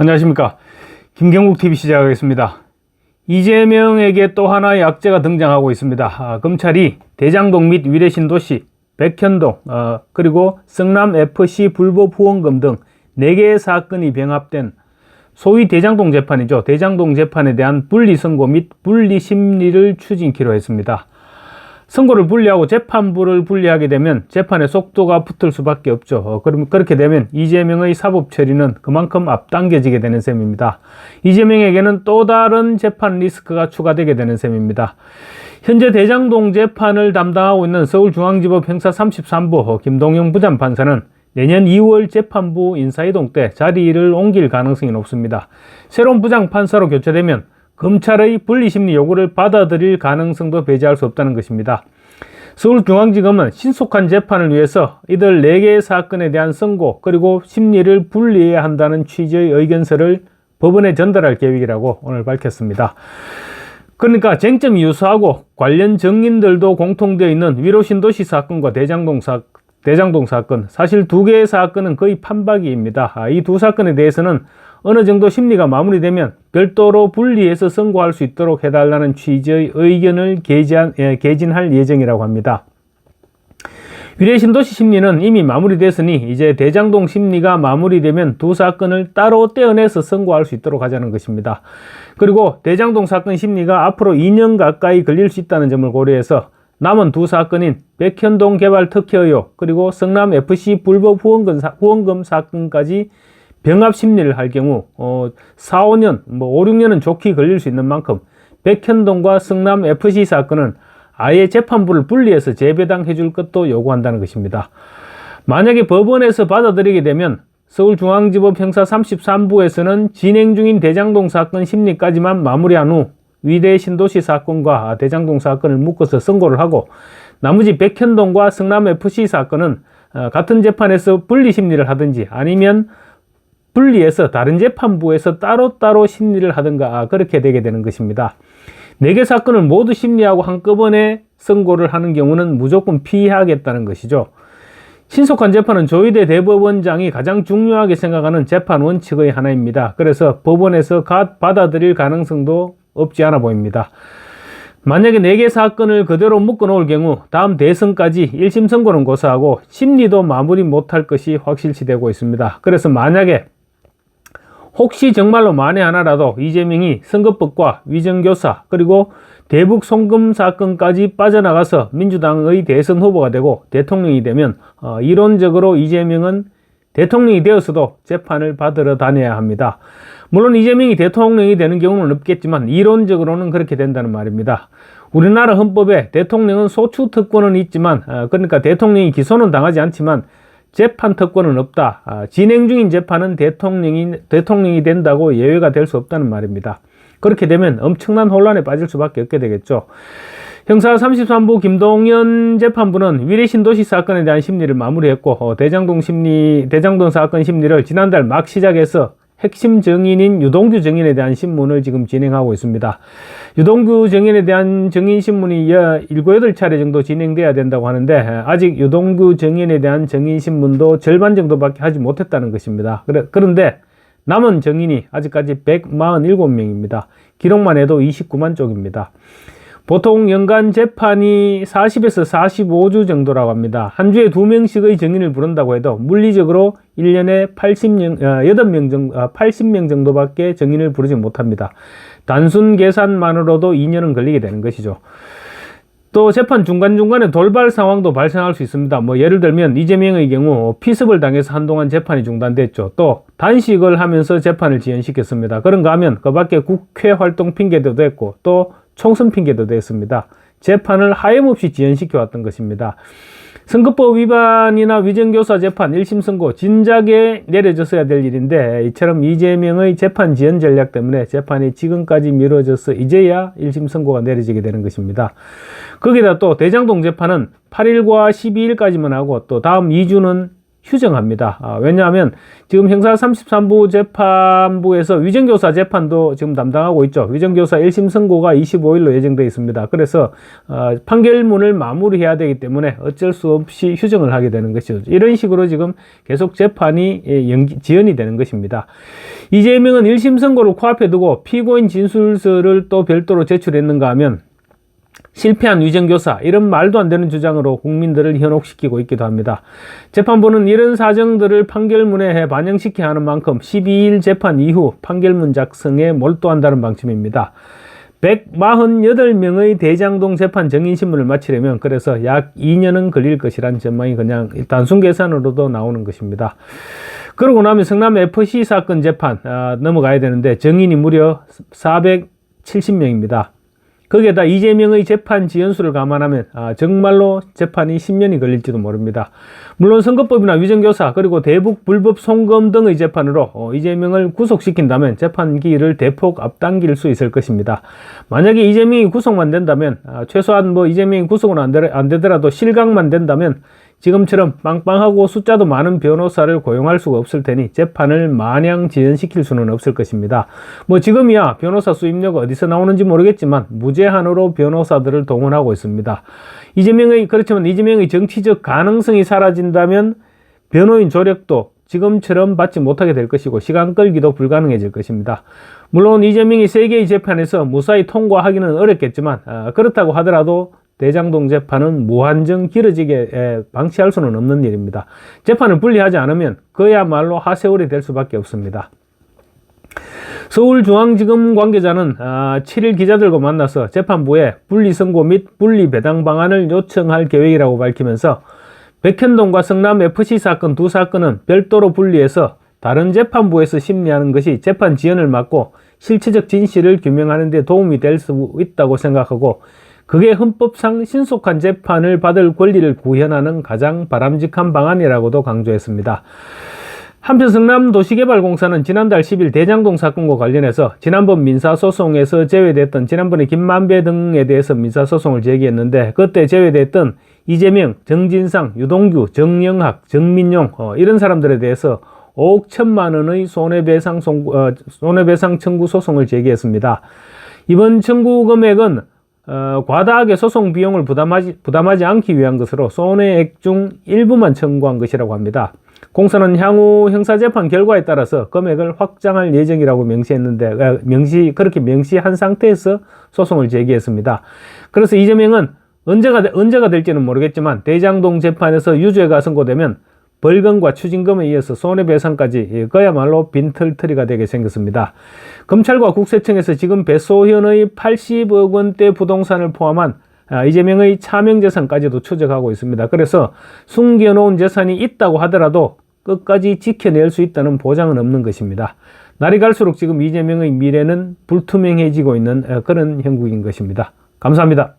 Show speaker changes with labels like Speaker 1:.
Speaker 1: 안녕하십니까. 김경국 TV 시작하겠습니다. 이재명에게 또 하나의 악재가 등장하고 있습니다. 아, 검찰이 대장동 및 위례신도시, 백현동, 어, 그리고 성남 FC 불법 후원금 등 4개의 사건이 병합된 소위 대장동 재판이죠. 대장동 재판에 대한 분리 선고 및 분리 심리를 추진키로 했습니다. 선고를 분리하고 재판부를 분리하게 되면 재판의 속도가 붙을 수밖에 없죠. 어, 그럼 그렇게 되면 이재명의 사법 처리는 그만큼 앞당겨지게 되는 셈입니다. 이재명에게는 또 다른 재판 리스크가 추가되게 되는 셈입니다. 현재 대장동 재판을 담당하고 있는 서울중앙지법 형사 33부 김동영 부장판사는 내년 2월 재판부 인사이동 때 자리를 옮길 가능성이 높습니다. 새로운 부장판사로 교체되면 검찰의 분리심리 요구를 받아들일 가능성도 배제할 수 없다는 것입니다. 서울중앙지검은 신속한 재판을 위해서 이들 4개의 사건에 대한 선고 그리고 심리를 분리해야 한다는 취지의 의견서를 법원에 전달할 계획이라고 오늘 밝혔습니다. 그러니까 쟁점이 유사하고 관련 증인들도 공통되어 있는 위로신도시 사건과 대장동 사, 대장동 사건 사실 두 개의 사건은 거의 판박이입니다. 아, 이두 사건에 대해서는 어느 정도 심리가 마무리되면 별도로 분리해서 선고할 수 있도록 해달라는 취지의 의견을 개진, 예, 개진할 예정이라고 합니다. 위례신도시 심리는 이미 마무리됐으니 이제 대장동 심리가 마무리되면 두 사건을 따로 떼어내서 선고할 수 있도록 하자는 것입니다. 그리고 대장동 사건 심리가 앞으로 2년 가까이 걸릴 수 있다는 점을 고려해서 남은 두 사건인 백현동 개발 특혜 의혹 그리고 성남 FC 불법 후원금, 사, 후원금 사건까지 병합 심리를 할 경우 어, 4, 5년, 뭐 5, 6년은 좋게 걸릴 수 있는 만큼 백현동과 성남 FC 사건은 아예 재판부를 분리해서 재배당해 줄 것도 요구한다는 것입니다. 만약에 법원에서 받아들이게 되면 서울중앙지법 형사 33부에서는 진행 중인 대장동 사건 심리까지만 마무리한 후 위대 신도시 사건과 대장동 사건을 묶어서 선고를 하고 나머지 백현동과 성남FC 사건은 어, 같은 재판에서 분리 심리를 하든지 아니면 분리해서 다른 재판부에서 따로따로 심리를 하든가 그렇게 되게 되는 것입니다. 네개 사건을 모두 심리하고 한꺼번에 선고를 하는 경우는 무조건 피하겠다는 것이죠. 신속한 재판은 조희대 대법원장이 가장 중요하게 생각하는 재판 원칙의 하나입니다. 그래서 법원에서 받아들일 가능성도 없지 않아 보입니다. 만약에 4개 사건을 그대로 묶어 놓을 경우 다음 대선까지 1심 선고는 고사하고 심리도 마무리 못할 것이 확실시 되고 있습니다. 그래서 만약에 혹시 정말로 만에 하나라도 이재명이 선거법과 위정교사 그리고 대북 송금 사건까지 빠져나가서 민주당의 대선 후보가 되고 대통령이 되면 어, 이론적으로 이재명은 대통령이 되어서도 재판을 받으러 다녀야 합니다. 물론 이재명이 대통령이 되는 경우는 없겠지만 이론적으로는 그렇게 된다는 말입니다. 우리나라 헌법에 대통령은 소추 특권은 있지만 어, 그러니까 대통령이 기소는 당하지 않지만 재판 특권은 없다. 아, 진행 중인 재판은 대통령이 대통령이 된다고 예외가 될 수 없다는 말입니다. 그렇게 되면 엄청난 혼란에 빠질 수밖에 없게 되겠죠. 형사 33부 김동연 재판부는 위례 신도시 사건에 대한 심리를 마무리했고 어, 대장동 심리 대장동 사건 심리를 지난달 막 시작해서 핵심 증인인 유동규 증인에 대한 신문을 지금 진행하고 있습니다. 유동규 증인에 대한 증인 신문이 7, 8차례 정도 진행돼야 된다고 하는데 아직 유동규 증인에 대한 증인 신문도 절반 정도밖에 하지 못했다는 것입니다. 그런데 남은 증인이 아직까지 147명입니다. 기록만 해도 29만 쪽입니다. 보통 연간 재판이 40에서 45주 정도라고 합니다. 한 주에 2명씩의 증인을 부른다고 해도 물리적으로 1년에 80명, 8명 정도, 80명 정도밖에 증인을 부르지 못합니다. 단순 계산만으로도 2년은 걸리게 되는 것이죠. 또 재판 중간중간에 돌발 상황도 발생할 수 있습니다. 뭐 예를 들면 이재명의 경우 피습을 당해서 한동안 재판이 중단됐죠. 또 단식을 하면서 재판을 지연시켰습니다. 그런가 하면 그 밖에 국회 활동 핑계도 됐고 또 총선 핑계도 됐습니다. 재판을 하염없이 지연시켜 왔던 것입니다. 선거법 위반이나 위정교사 재판 1심 선고 진작에 내려졌어야 될 일인데 이처럼 이재명의 재판 지연 전략 때문에 재판이 지금까지 미뤄져서 이제야 1심 선고가 내려지게 되는 것입니다. 거기다 또 대장동 재판은 8일과 12일까지만 하고 또 다음 2주는 휴정합니다. 아, 왜냐하면 지금 형사 33부 재판부에서 위정교사 재판도 지금 담당하고 있죠. 위정교사 1심 선고가 25일로 예정되어 있습니다. 그래서 어, 판결문을 마무리해야 되기 때문에 어쩔 수 없이 휴정을 하게 되는 것이죠. 이런 식으로 지금 계속 재판이 예, 연기, 지연이 되는 것입니다. 이재명은 1심 선고를 코앞에 두고 피고인 진술서를 또 별도로 제출했는가 하면 실패한 위정교사 이런 말도 안 되는 주장으로 국민들을 현혹시키고 있기도 합니다. 재판부는 이런 사정들을 판결문에 반영시켜야 하는 만큼 12일 재판 이후 판결문 작성에 몰두한다는 방침입니다. 148명의 대장동 재판 정인신문을 마치려면 그래서 약 2년은 걸릴 것이란 전망이 그냥 단순 계산으로도 나오는 것입니다. 그러고 나면 성남 FC 사건 재판 아, 넘어가야 되는데 정인이 무려 470명입니다. 거기에다 이재명의 재판 지연수를 감안하면 아, 정말로 재판이 10년이 걸릴지도 모릅니다. 물론 선거법이나 위정교사 그리고 대북 불법 송금 등의 재판으로 어, 이재명을 구속시킨다면 재판기를 대폭 앞당길 수 있을 것입니다. 만약에 이재명이 구속만 된다면 아, 최소한 뭐 이재명이 구속은 안, 되, 안 되더라도 실각만 된다면 지금처럼 빵빵하고 숫자도 많은 변호사를 고용할 수가 없을 테니 재판을 마냥 지연시킬 수는 없을 것입니다. 뭐 지금이야 변호사 수입료가 어디서 나오는지 모르겠지만 무제한으로 변호사들을 동원하고 있습니다. 이재명의 그렇지만 이재명의 정치적 가능성이 사라진다면 변호인 조력도 지금처럼 받지 못하게 될 것이고 시간 끌기도 불가능해질 것입니다. 물론 이재명이 세 개의 재판에서 무사히 통과하기는 어렵겠지만 아, 그렇다고 하더라도 대장동 재판은 무한정 길어지게 방치할 수는 없는 일입니다. 재판을 분리하지 않으면 그야말로 하세월이 될 수밖에 없습니다. 서울중앙지검 관계자는 7일 기자들과 만나서 재판부에 분리선고 및 분리배당 방안을 요청할 계획이라고 밝히면서 백현동과 성남 FC 사건 두 사건은 별도로 분리해서 다른 재판부에서 심리하는 것이 재판 지연을 막고 실체적 진실을 규명하는 데 도움이 될 수 있다고 생각하고 그게 헌법상 신속한 재판을 받을 권리를 구현하는 가장 바람직한 방안이라고도 강조했습니다. 한편 성남도시개발공사는 지난달 10일 대장동 사건과 관련해서 지난번 민사소송에서 제외됐던 지난번에 김만배 등에 대해서 민사소송을 제기했는데 그때 제외됐던 이재명, 정진상, 유동규, 정영학, 정민용 어, 이런 사람들에 대해서 5억 천만 원의 손해배상, 송, 어, 손해배상 청구 소송을 제기했습니다. 이번 청구 금액은 어, 과다하게 소송 비용을 부담하지, 부담하지 않기 위한 것으로 손해액 중 일부만 청구한 것이라고 합니다. 공사는 향후 형사재판 결과에 따라서 금액을 확장할 예정이라고 명시했는데, 어, 명시, 그렇게 명시한 상태에서 소송을 제기했습니다. 그래서 이재명은 언제가, 언제가 될지는 모르겠지만 대장동 재판에서 유죄가 선고되면 벌금과 추징금에 이어서 손해배상까지 그야말로 빈털터리가 되게 생겼습니다. 검찰과 국세청에서 지금 배소현의 80억 원대 부동산을 포함한 아, 이재명의 차명재산까지도 추적하고 있습니다. 그래서 숨겨놓은 재산이 있다고 하더라도 끝까지 지켜낼 수 있다는 보장은 없는 것입니다. 날이 갈수록 지금 이재명의 미래는 불투명해지고 있는 그런 형국인 것입니다. 감사합니다.